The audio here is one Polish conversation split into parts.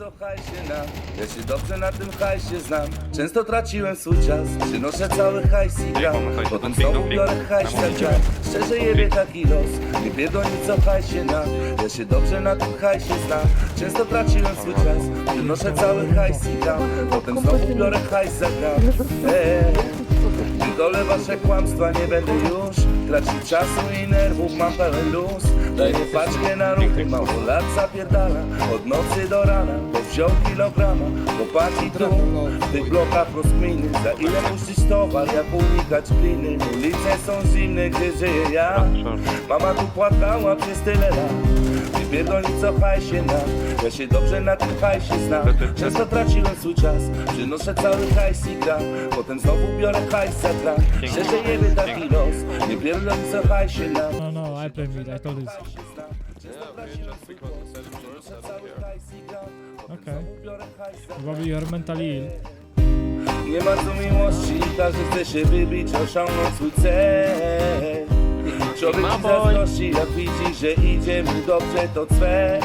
co hajsie na. Ja się dobrze na tym hajsie znam. Często traciłem swój czas Przynoszę cały hajs i gram. Potem znowu biorę hajs za gram. Szczerze jebie taki los. Nie pierdolni co hajsie na. Ja się dobrze na tym hajsie znam. Często traciłem swój czas Przynoszę cały hajs i gram. Potem znowu biorę hajs za gram. Eee. Pierdolę wasze kłamstwa, nie będę już Tracić czasu i nerwów, mam pełen luz. Daję paczkę na ruchy, mało lat zapierdala Od nocy do rana, bo wziął kilograma Chłopaki tu, w tych blokach rozkminy Za ile puścić towar, jak unikać gliny. Ulice są zimne, gdzie żyję ja? Mama tu płakała przez tyle lat Nie pierdolni co hajsie na Ja się dobrze na tym hajsie znam Często traciłem swój czas Przynoszę cały hajs i gram Potem znowu biorę hajs za gram Szczerze jebie taki los Nie pierdolni co hajsie na No, no, I play mid, I told you. Okay. Probably you're mentally ill. Nie ma tu miłości, każdy chce się wybić, osiągnąć swój cel. Człowiek ci zazdrości, jak widzi, że idzie mu dobrze, to cwe.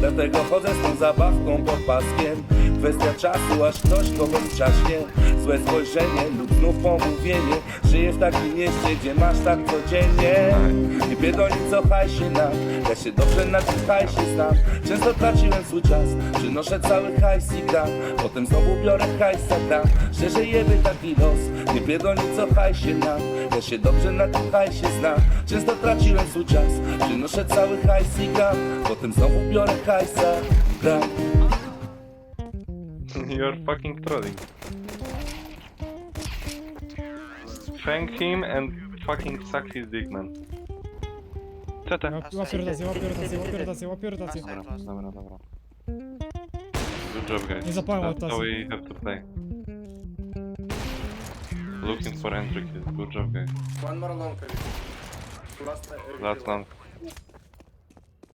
Dlatego chodzę z tą zabawką pod paskiem. Kwestia czasu, aż ktoś kogoś trzaśnie. Złe spojrzenie lub znów pomówienie. Żyję w takim mieście, gdzie masz tak codziennie. Nie pierdolni co hajsie nam, ja się dobrze na tym hajsie znam. Często traciłem swój czas, przynoszę cały hajs i gram. Potem znowu biorę hajs gram. Szczerze jeby taki los, nie pierdolni co hajsie nam. Ja się dobrze na tym hajsie znam. Często traciłem swój czas, przynoszę cały hajs i gram. Potem znowu biorę hajs za gram. You're fucking trolling. Thank him and fucking suck his dick, man. CT. Łap- Łapię rotację, łapię rotację, łapię rotację, łapię rotację. Dobra, dobra, dobra. Good job, guys. Nie zapałem That's how rotacji. we have to play. Looking for entry kills. Good job, guys. One more long. Last, uh, Last long.